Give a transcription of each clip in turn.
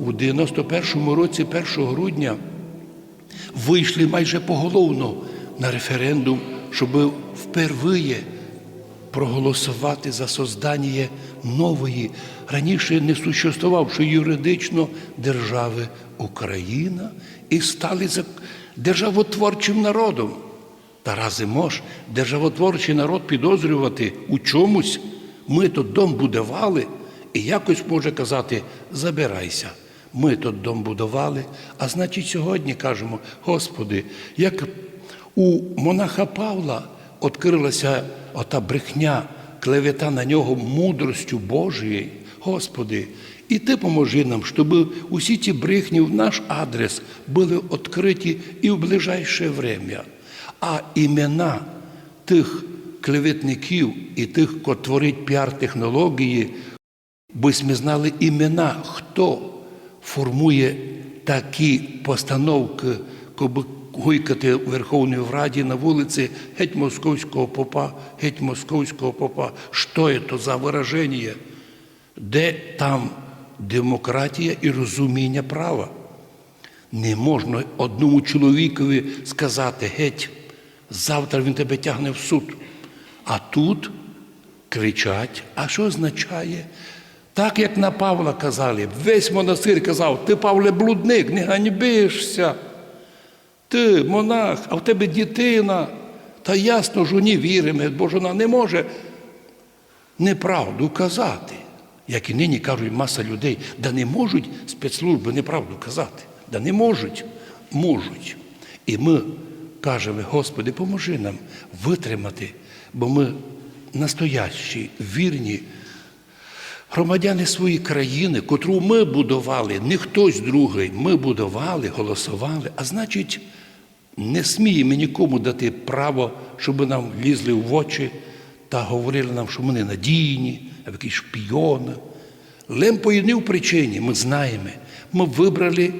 У 91-му році, 1 грудня, вийшли майже поголовно на референдум, щоб впервые проголосувати за создання нової, раніше не существувавшої юридично держави Україна і стали державотворчим народом. Та рази мож державотворчий народ підозрювати у чомусь. Ми тут дом будували, і якось може казати забирайся. Ми тут дом будували, а значить, сьогодні кажемо, Господи, як у монаха Павла відкрилася ота брехня, клевета на нього мудростю Божією, Господи, і Ти поможи нам, щоб усі ті брехні в наш адрес були відкриті і в ближайше время. А імена тих клеветників і тих, хто творить піар-технології, ми знали імена, хто формує такі постановки, коби гойкати в Верховній Раді на вулиці геть московського попа, геть московського попа. Що це за вираження? Де там демократія і розуміння права? Не можна одному чоловікові сказати геть, завтра він тебе тягне в суд. А тут кричать, а що означає? Так як на Павла казали, весь монастир казав, ти, Павле, блудник, не ганьбишся. Ти монах, а в тебе дитина. Та ясно, жоні віримо, бо ж вона не може неправду казати. Як і нині кажуть маса людей, да не можуть спецслужби неправду казати. Да не можуть, можуть. І ми кажемо, Господи, поможи нам витримати, бо ми настоящі, вірні громадяни своєї країни, котру ми будували, не хтось другий, ми будували, голосували, а значить, не сміємо нікому дати право, щоб нам лізли в очі та говорили нам, що ми не надійні, а якісь шпіони. Лем по причині ми знаємо, ми вибрали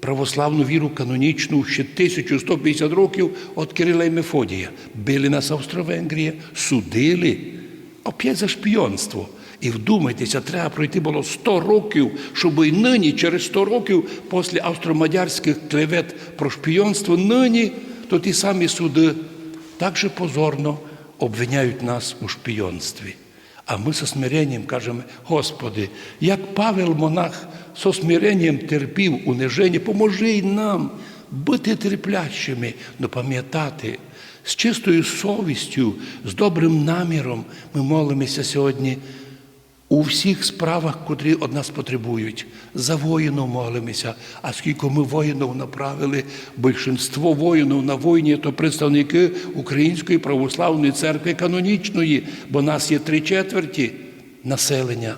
православну віру канонічну ще 1150 років від Кирила і Мефодія. Били нас Австро-Венгрія, судили, опять за шпіонство. І вдумайтеся, треба пройти було 100 років, щоб і нині, через 100 років, після австромадярських клевет про шпіонство, нині то ті самі суди так же позорно обвиняють нас у шпіонстві. А ми со смиренням кажемо, Господи, як Павел монах со смиренням терпів униження, поможи й нам бути терплячими, но пам'ятати, з чистою совістю, з добрим наміром ми молимося сьогодні у всіх справах, котрі од нас потребують. За воїнів молимося. А скільки ми воїнів направили, більшинство воїнів на війні, то представники Української православної церкви канонічної, бо нас є три четверті населення.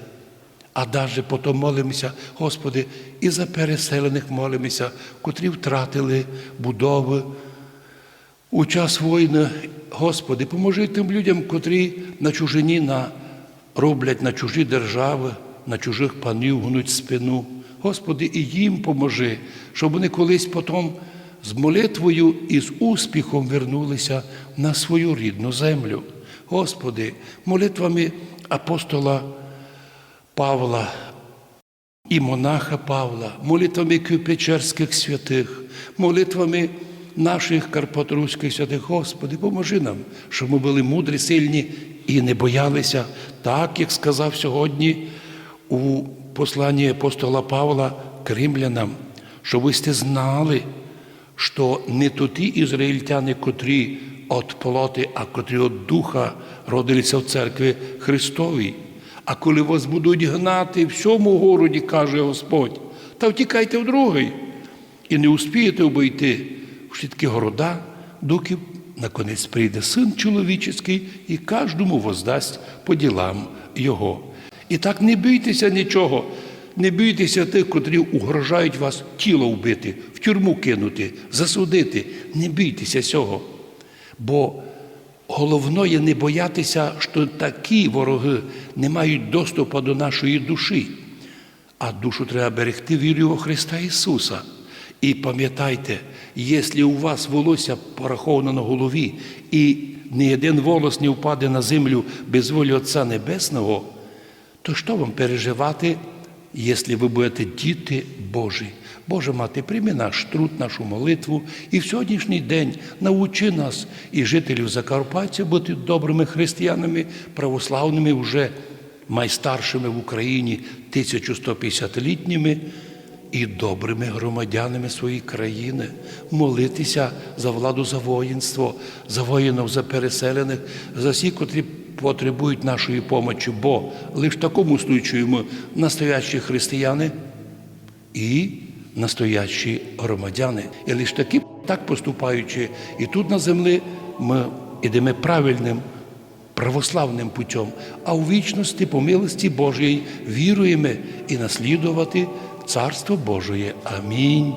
А навіть потім молимося, Господи, і за переселених молимося, котрі втратили будови. У час війни, Господи, поможи тим людям, котрі на чужині на роблять на чужі держави, на чужих панів гнуть спину. Господи, і їм поможи, щоб вони колись потім з молитвою і з успіхом вернулися на свою рідну землю. Господи, молитвами апостола Павла і монаха Павла, молитвами Києво-Печерських святих, молитвами наших карпаторуських святих, Господи, поможи нам, щоб ми були мудрі, сильні і не боялися, так як сказав сьогодні у посланні апостола Павла Кримлянам, що ви сте знали, що не то ті ізраїльтяни, котрі від плоти, а котрі від духа родилися в церкві Христовій. А коли вас будуть гнати в всьому городі, каже Господь, та втікайте в другий. І не успієте обійти в чіткі города, доки наконець прийде син чоловічий і кожному воздасть по ділам його. І так не бійтеся нічого, не бійтеся тих, котрі угрожають вас тіло вбити, в тюрму кинути, засудити. Не бійтеся цього. Бо головне не боятися, що такі вороги не мають доступу до нашої душі. А душу треба берегти вірою у Христа Ісуса. І пам'ятайте, якщо у вас волосся пораховано на голові, і ні один волос не впаде на землю без волі Отця Небесного, то що вам переживати якщо ви будете діти Божі. Боже мати, прийми наш труд, нашу молитву і в сьогоднішній день научи нас і жителів Закарпаття бути добрими християнами, православними, вже майстаршими в Україні 1150-літніми і добрими громадянами своєї країни, молитися за владу, за воїнство, за воїнів, за переселених, за всіх, котрі потребують нашої помочі, бо лише в такому случаю ми настоящі християни і настоящі громадяни. І лише такі, так поступаючи, і тут на землі ми йдемо правильним православним путем, а у вічності, по милості Божої, віруємо і наслідувати Царство Божої. Амінь.